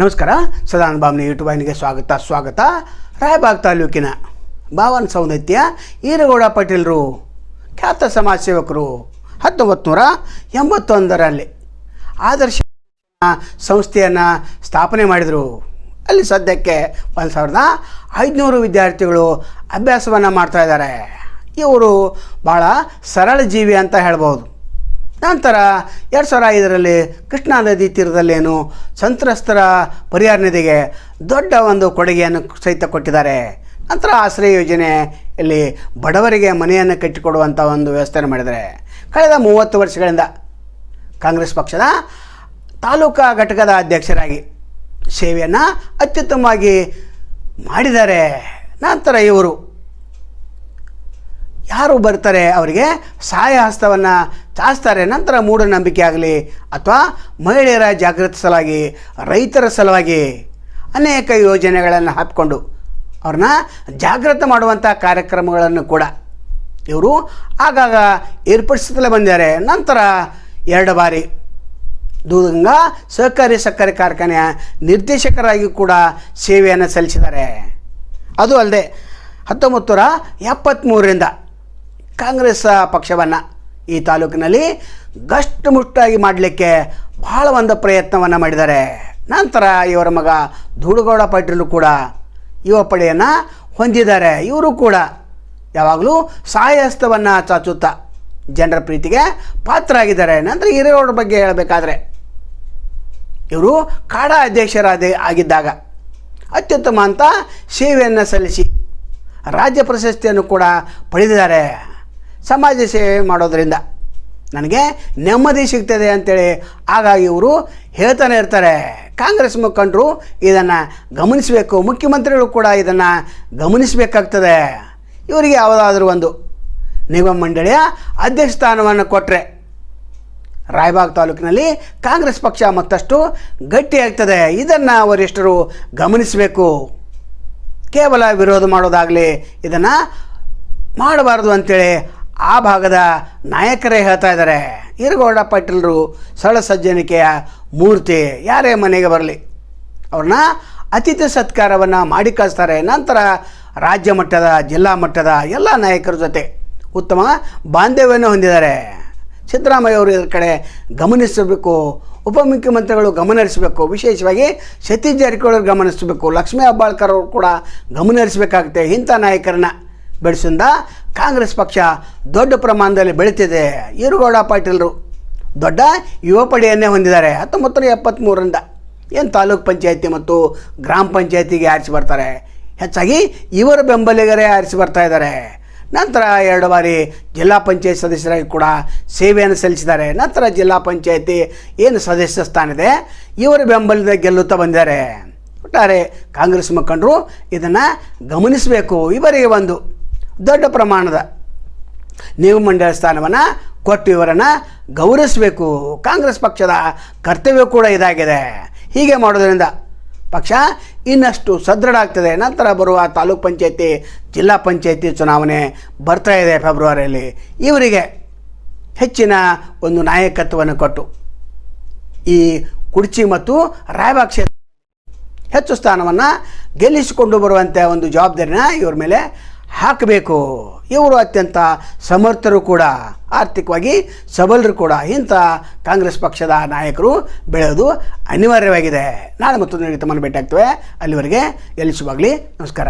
ನಮಸ್ಕಾರ ಸದಾನಂದ ಬಾಮ್ನಿ ಯೂಟ್ಯೂಬ್ ವಾಹಿನಿಗೆ ಸ್ವಾಗತ ಸ್ವಾಗತ. ರಾಯಬಾಗ್ ತಾಲೂಕಿನ ಭಾವನ ಸೌಂದತ್ಯ ಈರಗೌಡ ಪಾಟೀಲರು, ಖ್ಯಾತ ಸಮಾಜ ಸೇವಕರು ಹತ್ತೊಂಬತ್ತು ನೂರ ಎಂಬತ್ತೊಂದರಲ್ಲಿ ಆದರ್ಶ ಸಂಸ್ಥೆಯನ್ನು ಸ್ಥಾಪನೆ ಮಾಡಿದರು. ಅಲ್ಲಿ ಸದ್ಯಕ್ಕೆ ಒಂದು ಸಾವಿರದ ಐದುನೂರು ವಿದ್ಯಾರ್ಥಿಗಳು ಅಭ್ಯಾಸವನ್ನು ಮಾಡ್ತಾ ಇದ್ದಾರೆ. ಇವರು ಭಾಳ ಸರಳ ಜೀವಿ ಅಂತ ಹೇಳ್ಬೋದು. ನಂತರ ಎರಡು ಸಾವಿರ ಐದರಲ್ಲಿ ಕೃಷ್ಣಾ ನದಿ ತೀರದಲ್ಲೇನು ಸಂತ್ರಸ್ತರ ಪರಿಹಾರ ನಿಧಿಗೆ ದೊಡ್ಡ ಒಂದು ಕೊಡುಗೆಯನ್ನು ಸಹಿತ ಕೊಟ್ಟಿದ್ದಾರೆ. ನಂತರ ಆಶ್ರಯ ಯೋಜನೆಯಲ್ಲಿ ಬಡವರಿಗೆ ಮನೆಯನ್ನು ಕಟ್ಟಿಕೊಡುವಂಥ ಒಂದು ವ್ಯವಸ್ಥೆಯನ್ನು ಮಾಡಿದ್ದಾರೆ. ಕಳೆದ ಮೂವತ್ತು ವರ್ಷಗಳಿಂದ ಕಾಂಗ್ರೆಸ್ ಪಕ್ಷದ ತಾಲೂಕಾ ಘಟಕದ ಅಧ್ಯಕ್ಷರಾಗಿ ಸೇವೆಯನ್ನು ಅತ್ಯುತ್ತಮವಾಗಿ ಮಾಡಿದ್ದಾರೆ. ನಂತರ ಇವರು ಯಾರು ಬರ್ತಾರೆ ಅವರಿಗೆ ಸಹಾಯ ಹಸ್ತವನ್ನು ಚಾಚ್ತಾರೆ, ನಂತರ ಮೂಢನಂಬಿಕೆ ಆಗಲಿ ಅಥವಾ ಮಹಿಳೆಯರ ಜಾಗೃತಿ ಸಲುವಾಗಿ, ರೈತರ ಸಲುವಾಗಿ ಅನೇಕ ಯೋಜನೆಗಳನ್ನು ಹಾಕಿಕೊಂಡು ಅವ್ರನ್ನ ಜಾಗೃತ ಮಾಡುವಂಥ ಕಾರ್ಯಕ್ರಮಗಳನ್ನು ಕೂಡ ಇವರು ಆಗಾಗ ಏರ್ಪಡಿಸುತ್ತಲೇ ಬಂದಿದ್ದಾರೆ. ನಂತರ ಎರಡು ಬಾರಿ ದೂರಗಂಗಾ ಸಹಕಾರಿ ಸಕ್ಕರೆ ಕಾರ್ಖಾನೆಯ ನಿರ್ದೇಶಕರಾಗಿ ಕೂಡ ಸೇವೆಯನ್ನು ಸಲ್ಲಿಸಿದ್ದಾರೆ. ಅದು ಅಲ್ಲದೆ ಹತ್ತೊಂಬತ್ತು ನೂರ ಎಪ್ಪತ್ತ್ಮೂರರಿಂದ ಕಾಂಗ್ರೆಸ್ ಪಕ್ಷವನ್ನು ಈ ತಾಲೂಕಿನಲ್ಲಿ ಗಷ್ಟು ಮುಷ್ಟಾಗಿ ಮಾಡಲಿಕ್ಕೆ ಬಹಳ ಒಂದು ಪ್ರಯತ್ನವನ್ನು ಮಾಡಿದ್ದಾರೆ. ನಂತರ ಇವರ ಮಗ ಧೂಳುಗೌಡ ಪಾಟೀಲು ಕೂಡ ಯುವ ಪಡೆಯನ್ನು ಹೊಂದಿದ್ದಾರೆ. ಇವರು ಕೂಡ ಯಾವಾಗಲೂ ಸಾಯಸ್ತವನ್ನು ಚಾಚುತ್ತಾ ಜನರ ಪ್ರೀತಿಗೆ ಪಾತ್ರರಾಗಿದ್ದಾರೆ. ನಂತರ ಹಿರೇಗೌಡರ ಬಗ್ಗೆ ಹೇಳಬೇಕಾದ್ರೆ, ಇವರು ಕಾಡಾ ಅಧ್ಯಕ್ಷರಾದ ಆಗಿದ್ದಾಗ ಅತ್ಯುತ್ತಮ ಅಂತ ಸೇವೆಯನ್ನು ಸಲ್ಲಿಸಿ ರಾಜ್ಯ ಪ್ರಶಸ್ತಿಯನ್ನು ಕೂಡ ಪಡೆದಿದ್ದಾರೆ. ಸಮಾಜ ಸೇವೆ ಮಾಡೋದರಿಂದ ನನಗೆ ನೆಮ್ಮದಿ ಸಿಗ್ತದೆ ಅಂತೇಳಿ. ಹಾಗಾಗಿ ಇವರು ಹೇಳ್ತಾನೆ ಇರ್ತಾರೆ. ಕಾಂಗ್ರೆಸ್ ಮುಖಂಡರು ಇದನ್ನು ಗಮನಿಸಬೇಕು. ಮುಖ್ಯಮಂತ್ರಿಗಳು ಕೂಡ ಇದನ್ನು ಗಮನಿಸಬೇಕಾಗ್ತದೆ. ಇವರಿಗೆ ಯಾವುದಾದ್ರೂ ಒಂದು ನಿಗಮ ಮಂಡಳಿಯ ಅಧ್ಯಕ್ಷ ಸ್ಥಾನವನ್ನು ಕೊಟ್ಟರೆ ರಾಯಬಾಗ್ ತಾಲೂಕಿನಲ್ಲಿ ಕಾಂಗ್ರೆಸ್ ಪಕ್ಷ ಮತ್ತಷ್ಟು ಗಟ್ಟಿಯಾಗ್ತದೆ ಇದನ್ನು ವರಿಷ್ಠರು ಗಮನಿಸಬೇಕು. ಕೇವಲ ವಿರೋಧ ಮಾಡೋದಾಗಲಿ ಇದನ್ನು ಮಾಡಬಾರ್ದು ಅಂತೇಳಿ ಆ ಭಾಗದ ನಾಯಕರೇ ಹೇಳ್ತಾ ಇದ್ದಾರೆ. ಈರಗೌಡ ಪಾಟೀಲರು ಸರಳ ಸಜ್ಜನಿಕೆಯ ಮೂರ್ತಿ ಯಾರೇ ಮನೆಗೆ ಬರಲಿ, ಅವ್ರನ್ನ ಅತಿಥಿ ಸತ್ಕಾರವನ್ನು ಮಾಡಿ ಕಳಿಸ್ತಾರೆ. ನಂತರ ರಾಜ್ಯ ಮಟ್ಟದ, ಜಿಲ್ಲಾ ಮಟ್ಟದ ಎಲ್ಲ ನಾಯಕರ ಜೊತೆ ಉತ್ತಮ ಬಾಂಧವ್ಯವನ್ನು ಹೊಂದಿದ್ದಾರೆ. ಸಿದ್ದರಾಮಯ್ಯ ಅವರು ಇದರ ಕಡೆ ಗಮನಿಸಬೇಕು, ಉಪಮುಖ್ಯಮಂತ್ರಿಗಳು ಗಮನಹರಿಸಬೇಕು ವಿಶೇಷವಾಗಿ ಸತೀಶ್ ಜಾರಕಿಹೊಳಿ ಗಮನಿಸಬೇಕು ಲಕ್ಷ್ಮೀ ಅಬ್ಬಾಳ್ಕರ್ ಅವರು ಕೂಡ ಗಮನಹರಿಸಬೇಕಾಗುತ್ತೆ ಇಂಥ ನಾಯಕರನ್ನ ಬೆಳೆಸಿಂದ ಕಾಂಗ್ರೆಸ್ ಪಕ್ಷ ದೊಡ್ಡ ಪ್ರಮಾಣದಲ್ಲಿ ಬೆಳೀತಿದೆ. ಈರುಗೌಡ ಪಾಟೀಲರು ದೊಡ್ಡ ಯುವ ಪಡೆಯನ್ನೇ ಹೊಂದಿದ್ದಾರೆ. ಹತ್ತೊಂಬತ್ತು ಏನು ತಾಲೂಕ್ ಪಂಚಾಯತಿ ಮತ್ತು ಗ್ರಾಮ ಪಂಚಾಯತಿಗೆ ಆರಿಸಿ ಬರ್ತಾರೆ. ಹೆಚ್ಚಾಗಿ ಇವರ ಬೆಂಬಲಿಗರೇ ಆರಿಸಿ ಬರ್ತಾ ಇದ್ದಾರೆ. ನಂತರ ಎರಡು ಬಾರಿ ಜಿಲ್ಲಾ ಪಂಚಾಯತ್ ಸದಸ್ಯರಾಗಿ ಕೂಡ ಸೇವೆಯನ್ನು ಸಲ್ಲಿಸಿದ್ದಾರೆ. ನಂತರ ಜಿಲ್ಲಾ ಪಂಚಾಯತಿ ಏನು ಸದಸ್ಯ ಸ್ಥಾನ ಇದೆ, ಇವರ ಬೆಂಬಲದ ಗೆಲ್ಲುತ್ತಾ ಬಂದಿದ್ದಾರೆ. ಒಟ್ಟಾರೆ ಕಾಂಗ್ರೆಸ್ ಮುಖಂಡರು ಇದನ್ನು ಗಮನಿಸಬೇಕು. ಇವರಿಗೆ ಒಂದು ದೊಡ್ಡ ಪ್ರಮಾಣದ ನೀವು ಮಂಡಳ ಸ್ಥಾನವನ್ನು ಕೊಟ್ಟು ಇವರನ್ನು ಗೌರವಿಸಬೇಕು. ಕಾಂಗ್ರೆಸ್ ಪಕ್ಷದ ಕರ್ತವ್ಯ ಕೂಡ ಇದಾಗಿದೆ. ಹೀಗೆ ಮಾಡೋದರಿಂದ ಪಕ್ಷ ಇನ್ನಷ್ಟು ಸದೃಢ ಆಗ್ತದೆ. ನಂತರ ಬರುವ ತಾಲೂಕ್ ಪಂಚಾಯತಿ, ಜಿಲ್ಲಾ ಪಂಚಾಯತಿ ಚುನಾವಣೆ ಬರ್ತಾ ಇದೆ ಫೆಬ್ರವರಿಯಲ್ಲಿ. ಇವರಿಗೆ ಹೆಚ್ಚಿನ ಒಂದು ನಾಯಕತ್ವವನ್ನು ಕೊಟ್ಟು ಈ ಕುಡ್ಚಿ ಮತ್ತು ರಾಯಬಾಗ್ ಕ್ಷೇತ್ರ ಹೆಚ್ಚು ಸ್ಥಾನವನ್ನು ಗೆಲ್ಲಿಸಿಕೊಂಡು ಬರುವಂಥ ಒಂದು ಜವಾಬ್ದಾರಿನ ಇವ್ರ ಮೇಲೆ ಹಾಕಬೇಕು. ಇವರು ಅತ್ಯಂತ ಸಮರ್ಥರು ಕೂಡ, ಆರ್ಥಿಕವಾಗಿ ಸಬಲರು ಕೂಡ. ಇಂಥ ಕಾಂಗ್ರೆಸ್ ಪಕ್ಷದ ನಾಯಕರು ಬೆಳೆಯೋದು ಅನಿವಾರ್ಯವಾಗಿದೆ. ನಾಳೆ ಮತ್ತೊಂದು ತಮ್ಮನ್ನು ಭೇಟಿ ಆಗ್ತೇವೆ ಅಲ್ಲಿವರೆಗೆ ಎಲ್ಲಿಸುವಾಗಲಿ ನಮಸ್ಕಾರ.